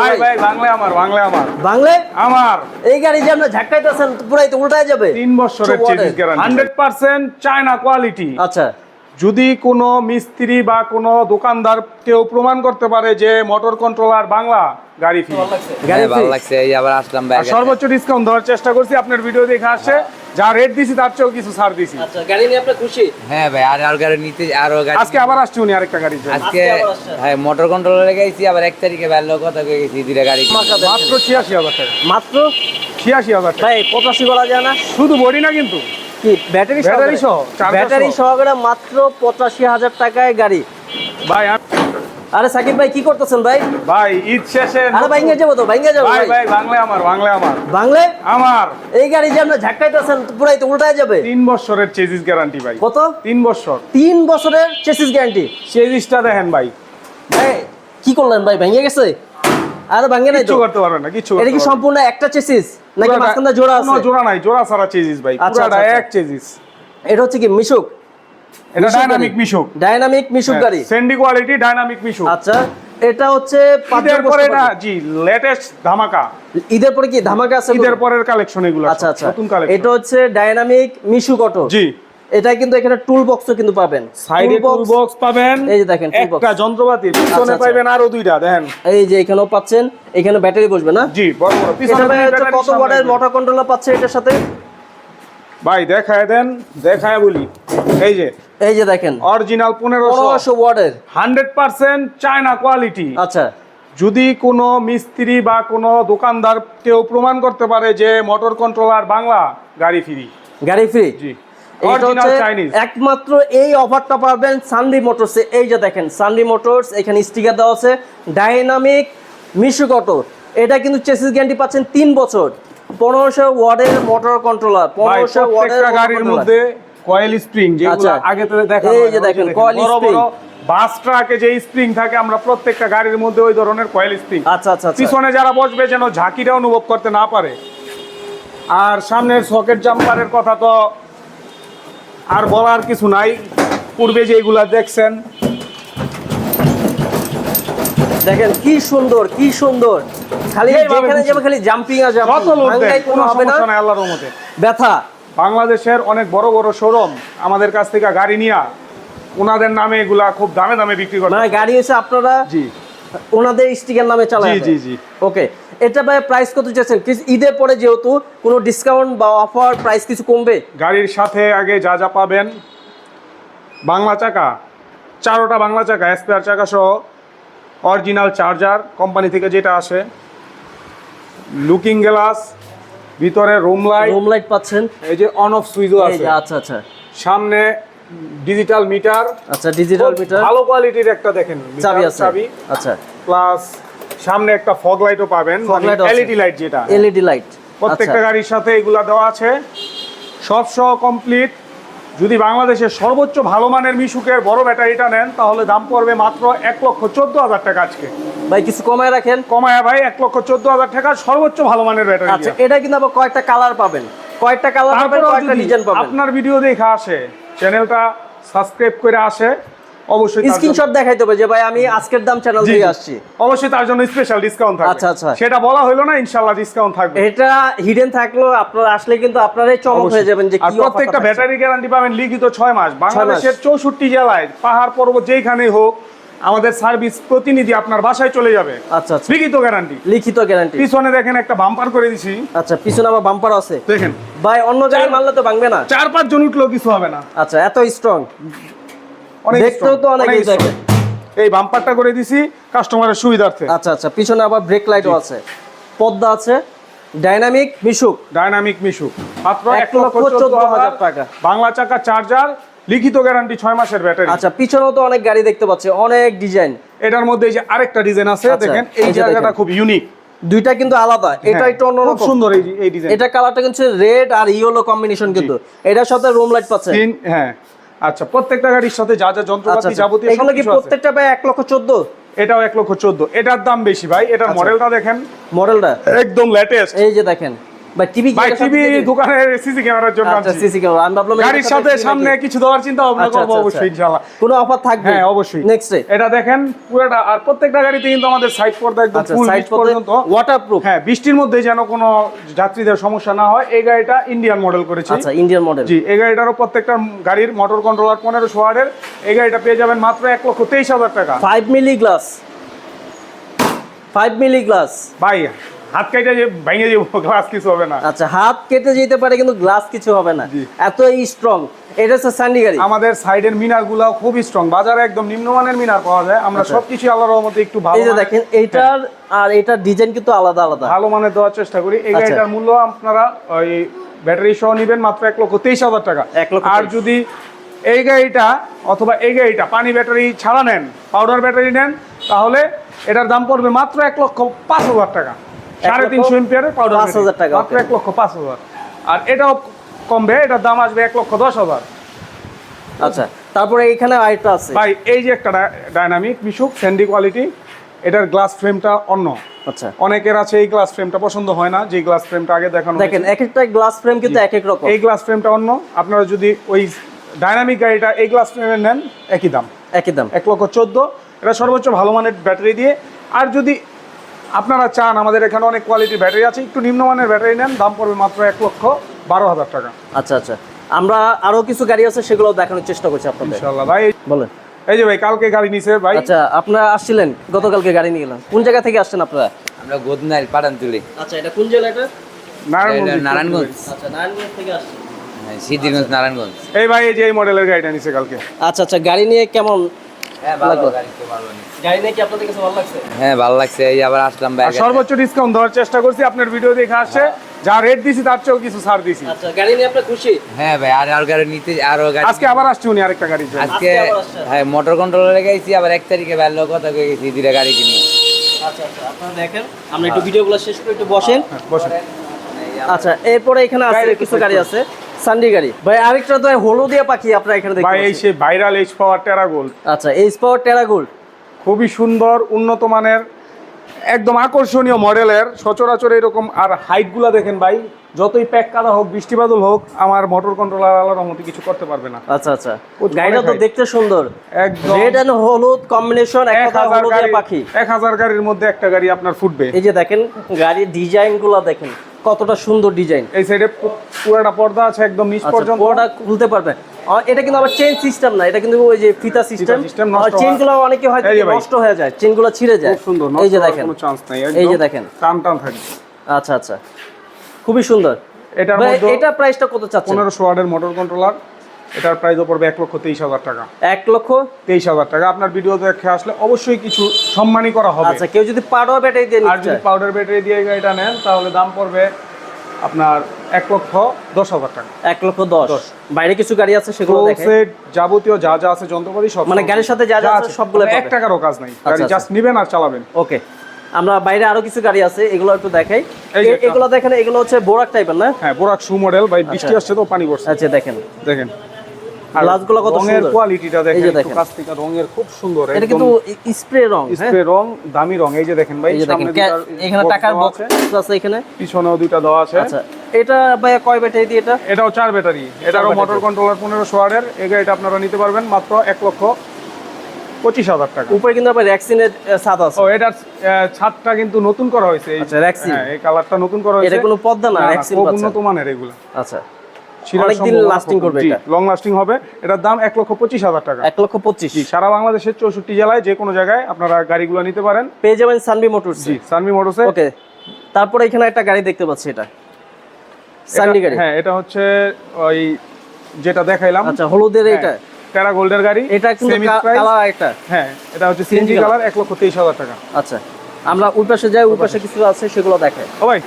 ভাই ভাই। বাংলা আমার বাংলা আমার। বাংলা আমার। এই গাড়ি যে আপনি ঝাক্কাইতেছেন পুরাই তো উল্টায় যাবে। তিন বছরের guarantee hundred percent China quality আচ্ছা। যদি কোনো মিস্ত্রি বা কোনো দোকানদার কেউ প্রমাণ করতে পারে যে মোটর কন্ট্রোলার বাংলা গাড়ি ফ্রি হ্যাঁ, ভালো লাগছে এই আবার আসলাম ভাই সর্বোচ্চ ডিসকাউন্ট দেওয়ার চেষ্টা করছি আপনার ভিডিও দেখে আসছে। যা রেট দিছি তার চেয়েও কিছু ছাড় দিছি। আচ্ছা গাড়ি নিয়ে আপনি খুশি? হ্যাঁ ভাই আর আর গাড়ি নিতে আরও গাড়ি আজকে আবার আসছে উনি আরেকটা জন্য। আজকে। হ্যাঁ মোটর কন্ট্রোলারে গেছি আবার এক তারিখে ভালো কথা কয়ে গেছি দুইটা গাড়ি। মাত্র ছিয়াশি হাজার টাকা। মাত্র? ছিয়াশি হাজার ভাই পঁচাশি বলা যায় না। শুধু বডি না কিন্তু। কি ব্যাটারি ব্যাটারি সহ, ব্যাটারি সহকারে মাত্র পঁচাশি হাজার টাকায় গাড়ি। ভাই আরে সাকিব ভাই কি করতেছেন ভাই? ভাই ঈদ শেষে আরে ভাইঙ্গে যাব তো ভাইঙ্গে যাব ভাই ভাই। ভাই বাংলা আমার বাংলা আমার। বাংলায়? আমার। এই গাড়ি যে আপনি ঝাক্কাইতেছেন পুরাই তো উল্টায় যাবে। তিন বছরের চেজিস গ্যারান্টি ভাই। কত? তিন বছর। তিন বছরের চেসিস গ্যারান্টি চেজিসটা দেখেন ভাই। ভাই কি করলেন ভাই ভেঙে গেছে? আরে ভাঙে নাই কিচ্ছু তো করতে পারবে না কিচ্ছু এটা কি সম্পূর্ণ একটা চেসিস নাকি মাঝখানে জোড়া আছে? জোড়া নাই জোড়া ছাড়া চেজিস ভাই আচ্ছা, পুরাটা আচ্ছা, এক চেজিস এটা হচ্ছে কি মিশুক? এটা ডাইনামিক মিশুক। ডাইনামিক মিশুক গাড়ি। Sandy quality dynamic Mishuk. আচ্ছা এটা হচ্ছে ঈদের পরে না জি লেটেস্ট ধামাকা। ঈদের পরে কি ধামাকা আছে ঈদের পরের কালেকশন এগুলো আচ্ছা আচ্ছা। নতুন কালেকশন এটা হচ্ছে ডাইনামিক মিশুক অটো জি। এটা কিন্তু এখানে টুল বক্সও কিন্তু পাবেন। সাইডে টুল বক্স পাবেন। এই যে দেখেন। একটা যন্ত্রপাতি পিছনে আচ্ছা। পাবেন আরও দুইটা দেখেন। এই যে এখানেও পাচ্ছেন এখানে ব্যাটারি বসবে না? জি বড় বড়। পিছনে কত ওয়াটের মোটর কন্ট্রোলার পাচ্ছে এটার সাথে? ভাই দেখায় দেন দেখায় বলি। এই যে এই যে দেখেন। অরিজিনাল পনেরোশো। পনেরোশো ওয়াটের। হান্ড্রেড পার্সেন্ট চায়না কোয়ালিটি আচ্ছা। যদি কোনো মিস্ত্রি বা কোনো দোকানদার কেউ প্রমাণ করতে পারে যে মোটর কন্ট্রোলার বাংলা গাড়ি ফ্রি গাড়ি ফ্রি জি। একমাত্র এই অফারটা পাবেন সানডি মোটরস এই যে দেখেন সানডি মোটরস এখানে স্টিকার দেওয়া আছে। ডাইনামিক মিশুক অটো এটা কিন্তু চেসিস গ্যারান্টি পাচ্ছেন তিন বছর। পনেরোশো ওয়ার্ডের মোটর কন্ট্রোলার পনেরোশো ওয়ার্ডের গাড়ির মধ্যে কয়েল স্প্রিং যেগুলো আচ্ছা। আগে থেকে দেখা এই যে দেখেন, coil spring। বাস ট্রাকে যে স্প্রিং থাকে আমরা প্রত্যেকটা গাড়ির মধ্যে ওই ধরনের কয়েল স্প্রিং আচ্ছা আচ্ছা আচ্ছা। পিছনে যারা বসবে যেন ঝাঁকিটা অনুভব করতে না পারে। আর সামনের সকেট জাম্পারের কথা তো আর বলার কিছু নাই। পূর্বে যেগুলা দেখছেন। দেখেন কি সুন্দর কি সুন্দর। খালি যেখানে খালি জাম্পিং আর জাম্পিং কোনো হবে না। আল্লাহর রহমতে। ব্যথা। বাংলাদেশের অনেক বড় বড় শোরুম আমাদের কাছ থেকে গাড়ি নিয়া ওনাদের নামে এগুলা খুব দামে দামে বিক্রি করে মানে গাড়ি এসে আপনারা জি। ওনাদের স্টিকার নামে চালায় জি, জি, জি। ওকে এটা ভাই প্রাইস কত চাচ্ছেন? কিছু ঈদের পরে যেহেতু কোনো ডিসকাউন্ট বা অফার প্রাইস কিছু কমবে। গাড়ির সাথে আগে যা যা পাবেন বাংলা চাকা চারোটা বাংলা চাকা স্পেয়ার চাকা সহ অরিজিনাল চার্জার কোম্পানি থেকে যেটা আসে লুকিং গ্লাস ভিতরে রুম লাইট রুম লাইট পাচ্ছেন। এই যে অন অফ সুইচও এই আছে। যে আচ্ছা আচ্ছা। সামনে ডিজিটাল মিটার আচ্ছা ডিজিটাল মিটার ভালো কোয়ালিটির একটা দেখেন চাবি আছে। চাবি। আচ্ছা। প্লাস সামনে একটা ফগ লাইটও পাবেন এলইডি লাইট যেটা। এলইডি লাইট প্রত্যেকটা গাড়ির সাথে এগুলা দেওয়া আছে। সব সহ কমপ্লিট যদি বাংলাদেশের সর্বোচ্চ ভালো মানের মিশুকের বড় ব্যাটারিটা নেন তাহলে দাম পড়বে মাত্র এক লক্ষ চোদ্দ হাজার টাকা আজকে। ভাই কিছু কমায় রাখেন। কমায় ভাই এক লক্ষ চোদ্দ হাজার টাকা সর্বোচ্চ ভালো মানের ব্যাটারি। আচ্ছা এটা কিন্তু আবার কয়েকটা কালার পাবেন। কয়েকটা কালার পাবেন কয়েকটা ডিজাইন পাবেন। আপনার ভিডিও দেখা আসে চ্যানেলটা সাবস্ক্রাইব করে আসে অবশ্যই স্ক্রিনশট দেখাইতে হবে যে ভাই আমি আজকের দাম চ্যানেল থেকে আসছি। অবশ্যই তার জন্য স্পেশাল ডিসকাউন্ট থাকবে। আচ্ছা, আচ্ছা। সেটা বলা হলো না ইনশাআল্লাহ ডিসকাউন্ট থাকবে। এটা হিডেন থাকলেও আপনারা আসলে কিন্তু আপনারাই চমক হয়ে যাবেন যে কি প্রত্যেকটা ব্যাটারি গ্যারান্টি পাবেন লিখিত ছয় মাস। বাংলাদেশের চৌষট্টি জেলায় পাহাড় পর্বত যেইখানেই হোক আমাদের সার্ভিস প্রতিনিধি আপনার বাসায় চলে যাবে। আচ্ছা আচ্ছা। লিখিত গ্যারান্টি লিখিত গ্যারান্টি পিছনে দেখেন একটা বাম্পার করে দিছি। আচ্ছা পিছনে আবার বাম্পার আছে। দেখেন। ভাই অন্য জায়গায় মারলে তো ভাঙবে না। চার পাঁচ জন উঠলেও কিছু হবে না। আচ্ছা এত স্ট্রং দেখতেও strong, তো অনেক অনেক এই বাম্পারটা করে দিছি কাস্টমারের সুবিধার্থে। আচ্ছা আচ্ছা পিছনে আবার ব্রেক লাইটও আছে। পর্দা আছে। ডাইনামিক মিশুক ডাইনামিক মিশু মাত্র এক লক্ষ চোদ্দ হাজার টাকা। বাংলা চাকা চার্জার লিখিত গ্যারান্টি ছয় মাসের ব্যাটারি আচ্ছা পিছনেও তো অনেক গাড়ি দেখতে পাচ্ছি অনেক ডিজাইন এটার মধ্যে এই যে আরেকটা ডিজাইন আছে আচ্ছা, দেখেন এই জায়গাটা খুব ইউনিক দুইটা কিন্তু আলাদা এটা একটু অন্যরকম। সুন্দর এই এই ডিজাইন এটা কালারটা কিন্তু রেড আর ইয়েলো কম্বিনেশন কিন্তু। এটার সাথে রুম লাইট পাচ্ছে। হ্যাঁ আচ্ছা প্রত্যেকটা গাড়ির সাথে যা যা আচ্ছা যন্ত্রপাতি আচ্ছা। যাবতীয় এগুলো কি প্রত্যেকটা ভাই এক লক্ষ চোদ্দ? এটাও এক লক্ষ চোদ্দ। এটার দাম বেশি ভাই এটার আচ্ছা। মডেলটা দেখেন। মডেলটা একদম লেটেস্ট এই যে দেখেন। টিভি টিভি দোকানের সিসি ক্যামেরার জন্য আচ্ছা সিসি ক্যামেরা আমি ভাবলাম গাড়ির সাথে সামনে কিছু দেওয়ার চিন্তা ভাবনা আচ্ছা, আচ্ছা, অবশ্যই। ইনশাআল্লাহ। কোনো অফার থাকবে? হ্যাঁ অবশ্যই। নেক্সট এটা দেখেন পুরোটা আর প্রত্যেকটা গাড়িতে কিন্তু আমাদের সাইড পর্দা একদম ফুল সাইড পর্যন্ত। ওয়াটারপ্রুফ হ্যাঁ বৃষ্টির মধ্যে যেন কোনো যাত্রীদের সমস্যা না হয় এই গাড়িটা ইন্ডিয়ান মডেল করেছি। আচ্ছা ইন্ডিয়ান মডেল জি এই গাড়িটারও প্রত্যেকটা গাড়ির মোটর কন্ট্রোলার পনেরোশো ওয়ার্ডের এই গাড়িটা পেয়ে যাবেন মাত্র এক লক্ষ তেইশ হাজার টাকা। 5 মিলি গ্লাস 5 মিলি গ্লাস ভাই হাত কাইটা যে ভেঙে যে গ্লাস কিছু হবে না। আচ্ছা হাত কেটে যেতে পারে কিন্তু গ্লাস কিছু হবে না। জি। এতই স্ট্রং এটা হচ্ছে সান্ডি গাড়ি আমাদের সাইডের মিনারগুলা খুবই স্ট্রং বাজারে একদম নিম্নমানের মিনার পাওয়া যায়। আমরা আচ্ছা। সবকিছু আল্লাহর রহমতে একটু ভালো এই যে দেখেন এইটার আর এটার ডিজাইন কিন্তু আলাদা আলাদা। ভালো মানের দেওয়ার চেষ্টা করি। এই আচ্ছা। গাড়িটার মূল্য আপনারা ওই ব্যাটারি সহ নেবেন মাত্র এক লক্ষ তেইশ হাজার টাকা। এক লক্ষ আর যদি এই গাড়িটা অথবা এই গাড়িটা পানি ব্যাটারি ছাড়া নেন পাউডার ব্যাটারি নেন তাহলে এটার দাম পড়বে মাত্র এক লক্ষ পাঁচ হাজার টাকা। সাড়ে তিনশো এম্পিয়ারের পাউডার পাঁচ হাজার টাকা, মাত্র এক লক্ষ পাঁচ হাজার। আর এটাও কমবে এটার দাম আসবে এক লক্ষ দশ হাজার। আচ্ছা তারপরে এখানে আরেকটা আছে। ভাই এই যে একটা ডাইনামিক মিশুক স্যান্ডি কোয়ালিটি এটার গ্লাস ফ্রেমটা অন্য। আচ্ছা। অনেকের আছে এই গ্লাস ফ্রেমটা পছন্দ হয় না যে গ্লাস ফ্রেমটা আগে দেখানো দেখেন এক একটা গ্লাস ফ্রেম কিন্তু এক এক রকম। এই গ্লাস ফ্রেমটা অন্য আপনারা যদি ওই ডাইনামিক গাড়িটা এই গ্লাস ফ্রেমের নেন একই দাম। একই দাম। এক লক্ষ চোদ্দ এটা সর্বোচ্চ ভালো মানের ব্যাটারি দিয়ে। আর যদি আপনারা চান আমাদের এখানে অনেক কোয়ালিটির ব্যাটারি আছে। একটু নিম্নমানের ব্যাটারি নেন দাম পড়বে মাত্র এক লক্ষ বারো হাজার টাকা। আচ্ছা আচ্ছা। আমরা আরও কিছু গাড়ি আছে সেগুলো দেখানোর চেষ্টা করছি আপনাদের। ইনশাল্লাহ ভাই বলেন। এই যে ভাই কালকে গাড়ি নিছে ভাই। আচ্ছা আপনারা আসছিলেন? গতকালকে গাড়ি নিয়ে গেলাম কোন জায়গা থেকে আসছেন আপনারা? আমরা গোদনাইল পাঠান তুলি আচ্ছা এটা কোন জেলা এটা? নারায়ণগঞ্জ। নারায়ণগঞ্জ। আচ্ছা নারায়ণগঞ্জ থেকে আসছেন। হ্যাঁ, সিদ্ধিরগঞ্জ নারায়ণগঞ্জ। এই ভাই এই যে এই মডেলের গাড়িটা নিছে কালকে। আচ্ছা আচ্ছা গাড়ি নিয়ে কেমন হ্যাঁ ভালো, গাড়ি তো ভালো নেই। গাড়ি নিয়ে কি আপনাদের কাছে ভালো লাগছে? হ্যাঁ ভালো লাগছে। এই আবার আসলাম আর সর্বোচ্চ ডিসকাউন্ট দেওয়ার চেষ্টা করছি আপনার ভিডিও দেখে আসছে। যা রেট দিছি তার চেয়েও কিছু ছাড় দিছি। আচ্ছা গাড়ি নিয়ে আপনি খুশি? হ্যাঁ ভাই আর আর গাড়ি নিতে আরও গাড়ি আজকে আবার আসছি উনি আরেকটা জন্য। আজকে আজকে হ্যাঁ মোটর কন্ট্রোলারে গেছি আবার এক তারিখে ভালো কথা কয়ে গেছি দুইটা গাড়ি কিনে। আচ্ছা আচ্ছা আপনারা দেখেন আমরা একটু ভিডিওগুলো শেষ করে একটু বসেন। হ্যাঁ, বসুন। আচ্ছা এরপরে এখানে আছে কিছু গাড়ি আছে। সান্ডি গাড়ি। ভাই আরেকটা তো হলুদিয়া পাখি আপনারা এখানে দেখতে ভাই এই পাচ্ছেন। সে ভাইরাল এইচ পাওয়ার টেরা গোল্ড আচ্ছা এইচ পাওয়ার টেরাগোল্ড খুবই সুন্দর উন্নত মানের একদম আকর্ষণীয় মডেলের সচরাচর এরকম। আর হাইটগুলা দেখেন ভাই যতই প্যাক কাদা হোক বৃষ্টি বাদল হোক আমার মোটর কন্ট্রোলার আলার মতো কিছু করতে পারবে না। আচ্ছা আচ্ছা। গাড়িটা তো দেখতে সুন্দর। একদম। রেড এন্ড হলুদ কম্বিনেশন এক কথা হাজার পাখি। এক হাজার গাড়ির মধ্যে একটা গাড়ি আপনার ফুটবে। এই যে দেখেন গাড়ির ডিজাইনগুলা দেখেন। কতটা সুন্দর ডিজাইন। এই সাইডে পুরোটা পর্দা আছে একদম নিচ আচ্ছা পর্যন্ত। পুরোটা খুলতে পারবে। আর এটা কিন্তু আবার চেন সিস্টেম না এটা কিন্তু ওই যে ফিতা সিস্টেম চেনগুলো অনেকে হয়তো এই যে ভাই। নষ্ট হয়ে যায় চেনগুলো ছিঁড়ে যায়। খুব সুন্দর এই যে দেখেন। কোনো চান্স নাই এই যে দেখেন। টান টান থাকে আচ্ছা আচ্ছা। খুবই সুন্দর। এটা এটা প্রাইসটা কত চাচ্ছেন? 1500 ওয়াটের মোটর কন্ট্রোলার এটার প্রাইসও পড়বে এক লক্ষ তেইশ হাজার টাকা। এক লক্ষ? তেইশ হাজার টাকা। আপনার ভিডিও দেখে আসলে অবশ্যই কিছু সম্মানই করা হবে। আচ্ছা কেউ যদি পাউডার ব্যাটারি দিয়ে আর যদি পাউডার ব্যাটারি দিয়ে গাড়িটা নেন তাহলে দাম পড়বে আপনার এক লক্ষ দশ হাজার টাকা। এক লক্ষ দশ। বাইরে কিছু গাড়ি আছে সেগুলো যাবতীয় যা যা আছে যন্ত্রপাতি সব মানে গাড়ির সাথে যা যা আছে সবগুলো তবে এক টাকারও কাজ নাই। গাড়ি আচ্ছা। জাস্ট নেবেন আর চালাবেন। ওকে আমরা বাইরে আরও কিছু গাড়ি আছে এগুলো একটু দেখাই। এগুলো দেখেন এগুলো হচ্ছে বোরাক টাইপের না? হ্যাঁ বোরাক শু মডেল ভাই বৃষ্টি আসছে তো পানি পড়ছে। আচ্ছা দেখেন। দেখেন। গ্লাসগুলো কত রঙের। কোয়ালিটিটা দেখেন একটু দেখেন। কাছ থেকে রঙের খুব সুন্দর এটা কিন্তু স্প্রে রং হ্যাঁ? স্প্রে রং দামি রং। এই যে দেখেন ভাই সামনে এখানে টাকার বক্স আছে, এখানে। পিছনেও দুইটা দেওয়া আছে। আচ্ছা এটা ভাই কয় ব্যাটারি দিয়ে এটা? এটাও চার ব্যাটারি। এটারও। মোটর কন্ট্রোলার পনেরোশো ওয়ার্ডের এই গাড়িটা আপনারা নিতে পারবেন মাত্র এক লক্ষ পঁচিশ হাজার টাকা। উপরে কিন্তু আবার র্যাক্সিনের ছাদ আছে। ও এটার ছাদটা কিন্তু নতুন করা হয়েছে। আচ্ছা। হ্যাঁ, এই কালারটা নতুন করা হয়েছে। এটা কোনো পর্দা না, না, না, Rexin খুব পাচ্ছেন। উন্নত মানের এগুলো। আচ্ছা। অনেকদিন lasting করবে এটা। লং লাস্টিং হবে। এটার দাম এক লক্ষ পঁচিশ হাজার টাকা। এক লক্ষ পঁচিশ। সারা বাংলাদেশের চৌষট্টি জেলায় যে কোনো জায়গায় আপনারা গাড়িগুলো নিতে পারেন। পেয়ে যাবেন সানবি মোটরস জি সানমি মোটরসে ওকে তারপরে এখানে একটা গাড়ি দেখতে পাচ্ছি এটা। সানডি গাড়ি। হ্যাঁ এটা হচ্ছে ওই যেটা দেখাইলাম। আচ্ছা হলুদের এটা টেরা গোল্ডের গাড়ি এটা কিন্তু কালার একটা হ্যাঁ এটা হচ্ছে সিএনজি কালার এক লক্ষ তেইশ হাজার টাকা। আচ্ছা আমরা ওই পাশে যাই ওই পাশে কিছু আছে সেগুলো দেখাই। ও ভাই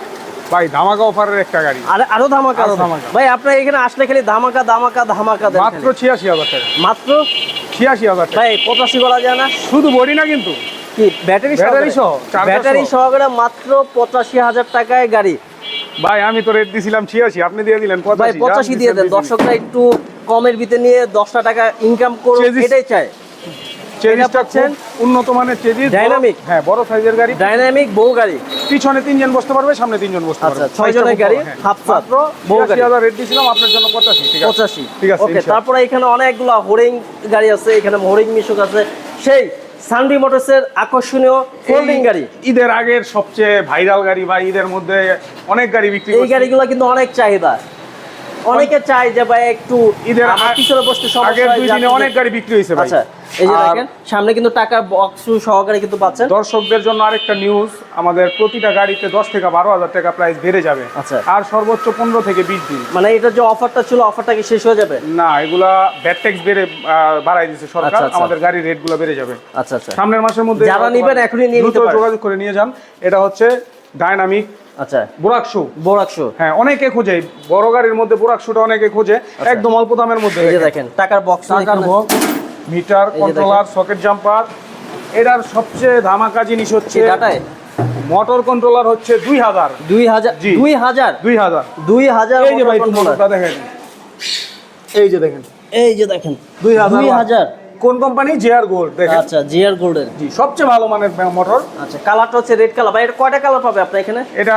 ভাই ধামাকা অফারের একটা গাড়ি। আর আরও ধামাকা আরও ধামাকা। ভাই আপনার এখানে আসলে খালি ধামাকা ধামাকা ধামাকা দেন মাত্র খালি। ছিয়াশি হাজার টাকা। মাত্র? ছিয়াশি হাজার টাকা। ভাই পঁচাশি বলা যায় না। শুধু বডি না কিন্তু? কি ব্যাটারি ব্যাটারি সহ, ব্যাটারি সহ। সহকারে মাত্র পঁচাশি হাজার টাকায় গাড়ি। ভাই আমি তো রেট দিছিলাম ছিয়াশি আপনি দিয়ে দিলেন ভাই পঁচাশি পঁচাশি দিয়ে দেন। দর্শকরা একটু কমের ভিতরে নিয়ে দশটা টাকা ইনকাম করুন এটাই চায়। চেজিসটা পাচ্ছেন উন্নত মানের চেজিস Dynamic? হ্যাঁ বড় সাইজের গাড়ি। ডাইনামিক বউ গাড়ি। পিছনে তিনজন বসতে পারবে সামনে তিনজন বসতে পারবে। আচ্ছা, ছয় জনের গাড়ি, half মাত্র বউ গাড়ি। বিরাশি হাজার রেট দিয়েছিলাম আপনার জন্য পঁচাশি ঠিক আছে? পঁচাশি। ঠিক আছে ওকে তারপরে এখানে অনেকগুলো হোরিং গাড়ি আছে এখানে হোরিং মিশুক আছে। সেই সানডি মোটরসের আকর্ষণীয় ফোল্ডিং গাড়ি। ঈদের আগের সবচেয়ে ভাইরাল গাড়ি বা ঈদের মধ্যে অনেক গাড়ি বিক্রি এই। গাড়িগুলো কিন্তু অনেক চাহিদা। অনেকে চায় যে ভাই একটু ঈদের পিছনে বসতে সমস্যা আগের দুই দিনে অনেক গাড়ি বিক্রি হয়েছে ভাই। আচ্ছা এই যে দেখেন সামনে কিন্তু টাকার বক্স সহকারে কিন্তু পাচ্ছেন। দর্শকদের জন্য আরেকটা নিউজ আমাদের প্রতিটা গাড়িতে দশ থেকে বারো হাজার টাকা প্রাইস বেড়ে যাবে। আচ্ছা। আর সর্বোচ্চ পনেরো থেকে বিশ দিন। মানে এটা যে অফারটা ছিল অফারটা কি শেষ হয়ে যাবে? না এগুলা ব্যাট ট্যাক্স বেড়ে বাড়াই দিচ্ছে সরকার। আচ্ছা, আচ্ছা। আমাদের গাড়ির রেটগুলো বেড়ে যাবে। আচ্ছা আচ্ছা। সামনের মাসের মধ্যে যারা নিবেন এখনই নিয়ে নিতে পারেন। যোগাযোগ করে নিয়ে যান। এটা হচ্ছে ডাইনামিক আচ্ছা। বুরাকশু বোরাকশো হ্যাঁ অনেকে খোঁজে। বড় গাড়ির মধ্যে বুরাকশুটা অনেকে খোঁজে। একদম অল্প দামের মধ্যে। আচ্ছা। এই যে দেখেন টাকার বক্স টাকার box meter controller socket jumper এটার সবচেয়ে ধামাকা জিনিস হচ্ছে ডাটায়? মোটর কন্ট্রোলার হচ্ছে দুই হাজার। দুই হাজার দুই হাজার? দুই হাজার। দুই হাজার এই যে ভাই দেখেন। এই যে দেখেন। এই যে দেখেন। দুই হাজার দুই হাজার। কোন কোম্পানি জেআর গোল্ড দেখেন। আচ্ছা জিআর গোল্ডের জি সবচেয়ে ভালো মানের মোটর আচ্ছা কালারটা হচ্ছে রেড কালার ভাই এটা কয়টা কালার পাবে আপনার এখানে? এটা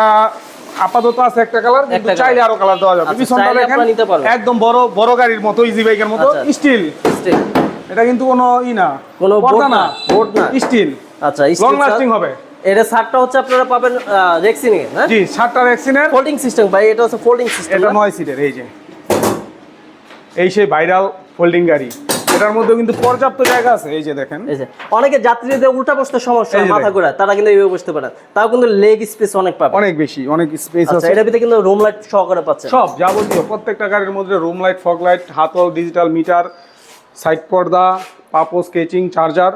আপাতত আছে একটা কালার কিন্তু চাইলে আরও কালার দেওয়া যাবে। আচ্ছা, পিছনটা দেখেন নিতে পারবেন। একদম বড় বড় গাড়ির মতো ইজি বাইকের মতো আচ্ছা। স্টিল এটা কিন্তু কোনো ই না কোনো board না, board না। স্টিল আচ্ছা লং লাস্টিং হবে। এটা সারটা হচ্ছে আপনারা পাবেন রেক্সিনিং হ্যাঁ? জি সাতটা ভ্যাকসিনের ফোল্ডিং সিস্টেম ভাই এটা হচ্ছে ফোল্ডিং সিস্টেম এটা নয় সিটের এই যে। এই সেই ভাইরাল ফোল্ডিং গাড়ি। এটার মধ্যে কিন্তু পর্যাপ্ত জায়গা আছে। এই যে দেখেন। এই যে অনেকে যাত্রীদের উল্টা বসতে সমস্যা মাথা ঘোরা তারা কিন্তু এইভাবে বসতে পারে তাও কিন্তু লেগ স্পেস অনেক পাবে। অনেক বেশি অনেক স্পেস আচ্ছা আছে। এটার ভিতরে কিন্তু রুম লাইট সহকারে পাচ্ছে সব যাবতীয় প্রত্যেকটা গাড়ির মধ্যে রুম লাইট ফগ লাইট হাতল ডিজিটাল মিটার সাইড পর্দা পাপো স্কেচিং চার্জার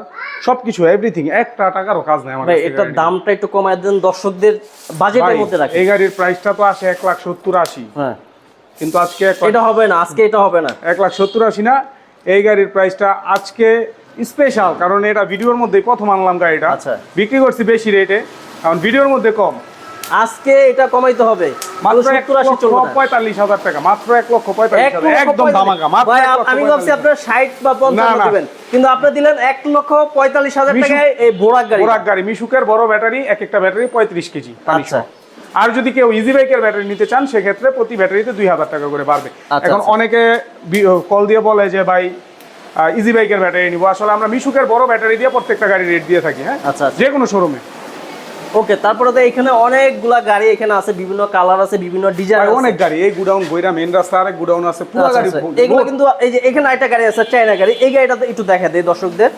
সবকিছু এভরিথিং একটা টাকারও কাজ নেই আমার এটার দামটা একটু কমায় দেন দর্শকদের বাজেটের মধ্যে রাখেন। এই গাড়ির প্রাইসটা তো আসে এক লাখ সত্তর আশি। হ্যাঁ। কিন্তু আজকে এটা হবে না আজকে এটা হবে না। এক লাখ সত্তর আশি না এই গাড়ির প্রাইসটা আজকে স্পেশাল কারণ এটা ভিডিওর মধ্যে প্রথম আনলাম গাড়িটা আচ্ছা। বিক্রি করছি বেশি রেটে কারণ ভিডিওর মধ্যে কম আজকে এটা কমাইতে হবে মাত্র এক লক্ষ পঁয়তাল্লিশ হাজার টাকা মাত্র এক লক্ষ পঁয়তাল্লিশ একদম ধামাকা আমি ভাবছি। আপনার ষাট বা। কিন্তু আপনি দিলেন এক লক্ষ পঁয়তাল্লিশ হাজার টাকায় এই বোরাক গাড়ি বোরাক গাড়ি মিশুকের বড় ব্যাটারি এক একটা ব্যাটারি পঁয়ত্রিশ কেজি আচ্ছা। আর যদি কেউ ইজি বাইকের ব্যাটারি নিতে চান সেক্ষেত্রে প্রতি ব্যাটারিতে দুই হাজার টাকা করে বাড়বে। আচ্ছা, এখন আচ্ছা। অনেকে কল দিয়ে বলে যে ভাই ইজি বাইকের ব্যাটারি নিবো। আসলে আমরা মিশুকের বড় ব্যাটারি দিয়ে প্রত্যেকটা গাড়ি রেট দিয়ে থাকি হ্যাঁ? আচ্ছা। যে কোনো শোরুমে ওকে তারপরে তো এখানে অনেকগুলা গাড়ি এখানে আছে বিভিন্ন কালার আছে বিভিন্ন ডিজাইন আছে। অনেক গাড়ি এই গুডাউন বইরা মেন রাস্তা আরেক গুডাউন আছে পুরো আচ্ছা, গাড়ি। এগুলো কিন্তু এই যে এখানে একটা গাড়ি আছে চায়না গাড়ি এই গাড়িটা তো একটু দেখা দেয় দর্শকদের।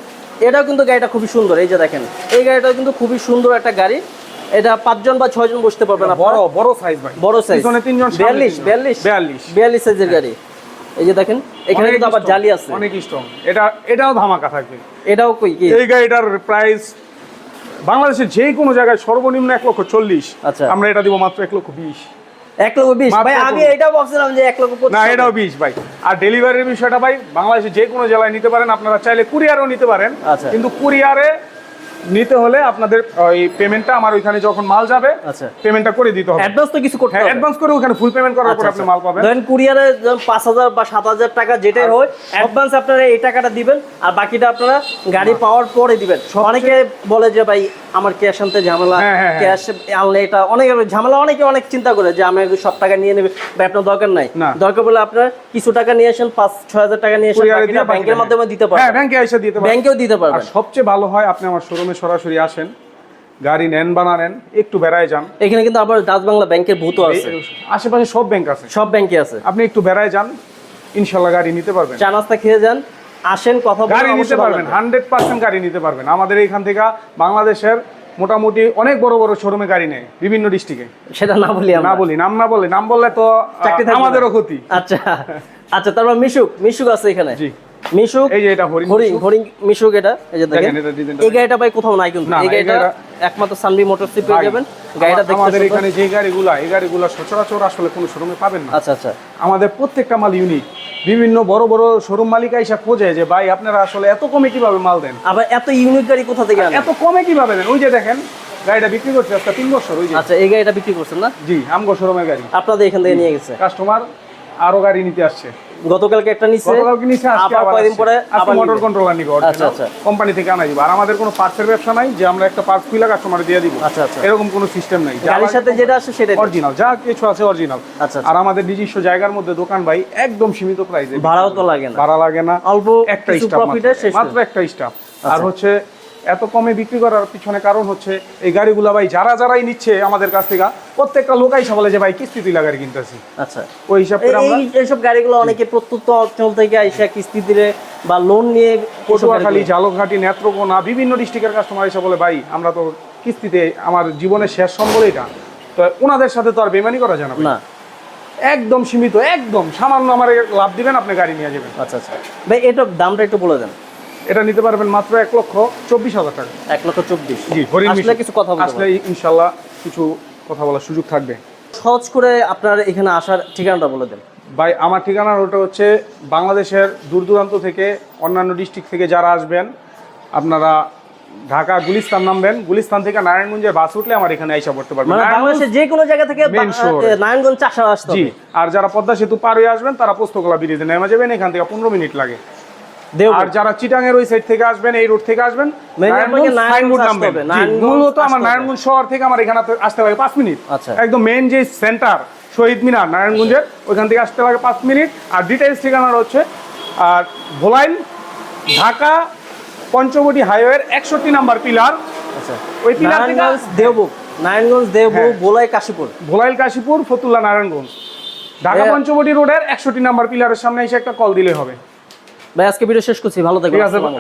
এটাও কিন্তু গাড়িটা খুবই সুন্দর এই যে দেখেন। এই গাড়িটাও কিন্তু খুবই সুন্দর একটা গাড়ি। এটা পাঁচজন বা ছয়জন বসতে পারবেন বড় বড় সাইজ ভাই বড় সাইজ পিছনে তিনজন সামনে বিয়াল্লিশ তিনজন। বিয়াল্লিশ। বিয়াল্লিশ। বিয়াল্লিশ সাইজের গাড়ি। এই যে দেখেন এখানে কিন্তু আবার জালি আছে। অনেক স্ট্রং এটা এটাও ধামাকা থাকবে। এটাও কই কি? এই গাড়িটার প্রাইস বাংলাদেশের যে কোনো জায়গায় সর্বনিম্ন এক লক্ষ চল্লিশ। আচ্ছা। আমরা এটা দিব মাত্র এক লক্ষ বিশ। এক লক্ষ বিশ। ভাই আমি এটাও ভাবছিলাম যে এক লক্ষ না এটাও বিশ ভাই। আর ডেলিভারির বিষয়টা ভাই বাংলাদেশে যে কোনো জেলায় নিতে পারেন। আপনারা চাইলে কুরিয়ারও নিতে পারেন। আচ্ছা। কিন্তু কুরিয়ারে নিতে হলে আপনাদের ওই পেমেন্টটা আমার ওইখানে যখন মাল যাবে আচ্ছা। পেমেন্টটা করে দিতে হবে। অ্যাডভান্স তো কিছু করতে হ্যাঁ হবে। অ্যাডভান্স করে ওখানে ফুল পেমেন্ট করার পর আচ্ছা, আপনি আচ্ছা। মাল পাবেন। ধরেন কুরিয়ারে ধরেন পাঁচ হাজার বা সাত হাজার টাকা যেটাই হয় অ্যাডভান্স আপনারা এই টাকাটা দিবেন আর বাকিটা আপনারা গাড়ি পাওয়ার পরে দিবেন। অনেকে বলে যে ভাই আমার ক্যাশ আনতে ঝামেলা হ্যাঁ, হ্যাঁ, হ্যাঁ। ক্যাশ আনলে এটা অনেক ঝামেলা অনেকে অনেক চিন্তা করে যে আমি সব টাকা নিয়ে নেবে। বা আপনার দরকার নাই। দরকার বলে আপনার কিছু টাকা নিয়ে আসেন পাঁচ ছয় হাজার টাকা নিয়ে আসেন ব্যাংকের মাধ্যমে দিতে হ্যাঁ পারবেন। ব্যাংকে এসে দিতে পারেন ব্যাংকেও দিতে আর পারবেন সবচেয়ে ভালো হয় আপনি আমার শোরুমে সরাসরি আসেন গাড়ি নেন বানা নেন একটু বেড়ায় যান। এখানে কিন্তু আবার ডাচ বাংলা ব্যাংকের ভূত আছে। আশেপাশে সব ব্যাংক আছে। সব ব্যাংকে আছে। আপনি একটু বেড়ায় যান ইনশাল্লাহ গাড়ি নিতে পারবেন। চা নাস্তা খেয়ে যান আসেন কথা গাড়ি নিতে পারবেন হান্ড্রেড পার্সেন্ট গাড়ি নিতে পারবেন। আমাদের এইখান থেকে বাংলাদেশের মোটামুটি অনেক বড় বড় শোরুমে গাড়ি নেয় বিভিন্ন ডিস্ট্রিক্টে। সেটা না বলি না বলি নাম না বলে নাম বললে তো না। আমাদেরও ক্ষতি। আচ্ছা আচ্ছা তারপর মিশুক মিশুক আছে এখানে। জি। মিশুক এই যে এটা হরিং হরিং মিশুক। এটা এই যে দেখেন। এই গাড়িটা ভাই কোথাও নাই কিন্তু। এই গাড়িটা একমাত্র সানবি মোটরসে পেয়ে যাবেন। গাড়িটা দেখতে আমাদের এখানে যে গাড়িগুলা এই গাড়িগুলা সচরাচর আসলে কোনো শোরুমে পাবেন না। আচ্ছা আচ্ছা। আমাদের প্রত্যেকটা মাল ইউনিক বিভিন্ন বড় বড় শোরুম মালিকা এসে খোঁজে যে ভাই আপনারা আসলে এত কমে কীভাবে মাল দেন? আবার এত ইউনিক গাড়ি কোথা থেকে এত কমে কীভাবে দেন? ওই যে দেখেন গাড়িটা বিক্রি করছে আজকে তিন বছর ওই যে। আচ্ছা এই গাড়িটা বিক্রি করছেন না? জি আমগো শোরুমের গাড়ি। আপনাদের এখান থেকে নিয়ে গেছে। কাস্টমার আরও গাড়ি নিতে আসছে। গতকালকে একটা নিচ্ছে গতকালকে আজকে আবার আসছে। পরে আবার মোটর কন্ট্রোলার নিবে আচ্ছা, আচ্ছা। কোম্পানি থেকে আনা দিব। আর আমাদের কোনো পার্টসের ব্যবসা নাই যে আমরা একটা পার্টস খুলে কাস্টমার দিয়ে দিব। আচ্ছা, আচ্ছা। এরকম কোনো সিস্টেম নাই। গাড়ির সাথে যেটা আসে সেটাই অরিজিনাল যা কিছু আছে অরিজিনাল আচ্ছা, আচ্ছা। আর আমাদের নিজস্ব জায়গার মধ্যে দোকান ভাই একদম সীমিত প্রাইসে ভাড়াও তো লাগে না। ভাড়া লাগে না অল্প একটা স্টাফ আচ্ছা। মাত্র। একটা স্টাফ আর হচ্ছে এত কমে বিক্রি করার পিছনে কারণ হচ্ছে এই গাড়িগুলো ভাই যারা যারাই নিচ্ছে আমাদের কাছ থেকে প্রত্যেকটা লোকাই সে বলে যে ভাই কিস্তি তুই লাগারি কিনতেছি। আচ্ছা। ওই হিসাব করে এই- আমরা এই এইসব গাড়িগুলো অনেকে প্রত্যন্ত অঞ্চল থেকে আইসা কিস্তি দিলে বা লোন নিয়ে পটুয়াখালী ঝালকাঠি নেত্রকোনা বিভিন্ন ডিস্ট্রিক্টের কাস্টমার এসে বলে ভাই আমরা তো কিস্তিতে আমার জীবনের শেষ সম্বল এটা। তো ওনাদের সাথে তো আর বেমানি করা যায় না না। একদম সীমিত একদম। সামান্য আমার লাভ দিবেন আপনি গাড়ি নিয়ে যাবেন। আচ্ছা আচ্ছা। ভাই এটার দামটা একটু বলে দেন। এটা নিতে পারবেন মাত্র এক লক্ষ চব্বিশ হাজার টাকা। এক লক্ষ চব্বিশ। জি হরিণ আসলে কিছু কথা আসলে ইনশাল্লাহ কিছু কথা বলার সুযোগ থাকবে। সহজ করে আপনার এখানে আসার ঠিকানাটা বলে দেন। ভাই আমার ঠিকানা ওটা হচ্ছে বাংলাদেশের দূর দূরান্ত থেকে অন্যান্য ডিস্ট্রিক্ট থেকে যারা আসবেন আপনারা ঢাকা গুলিস্তান নামবেন। গুলিস্তান থেকে নারায়ণগঞ্জের বাস উঠলে আমার এখানে আইসা পড়তে পারবেন। মানে বাংলাদেশের যে কোনো জায়গা থেকে নারায়ণগঞ্জ চাষা আসতে জি আর যারা পদ্মা সেতু পার হয়ে আসবেন তারা পোস্তকলা ব্রিজে নেমে যাবেন। এখান থেকে পনেরো মিনিট লাগে। আর যারা চিটাঙের ওই সাইড থেকে আসবেন এই রোড থেকে আসবেন নারায়ণগঞ্জ নামবেন। মূলত আমার নারায়ণগঞ্জ শহর থেকে আমার এখানে আসতে লাগে পাঁচ মিনিট। আচ্ছা। একদম মেন যে সেন্টার শহীদ মিনার নারায়ণগঞ্জের ওইখান থেকে আসতে লাগে পাঁচ মিনিট। আর ডিটেলস ঠিকানার হচ্ছে আর ভোলাইন ঢাকা পঞ্চবটি হাইওয়ের একষট্টি নাম্বার পিলার আচ্ছা। ওই পিলার দেবুক নারায়ণগঞ্জ দেবুক হ্যাঁ। বোলাই কাশীপুর। ভোলাইল কাশীপুর ফতুল্লা নারায়ণগঞ্জ। ঢাকা পঞ্চবটি রোডের একষট্টি নাম্বার পিলারের সামনে এসে একটা কল দিলে হবে। ভাই আজকে ভিডিও শেষ করছি। ভালো থাকবেন। আসসালাম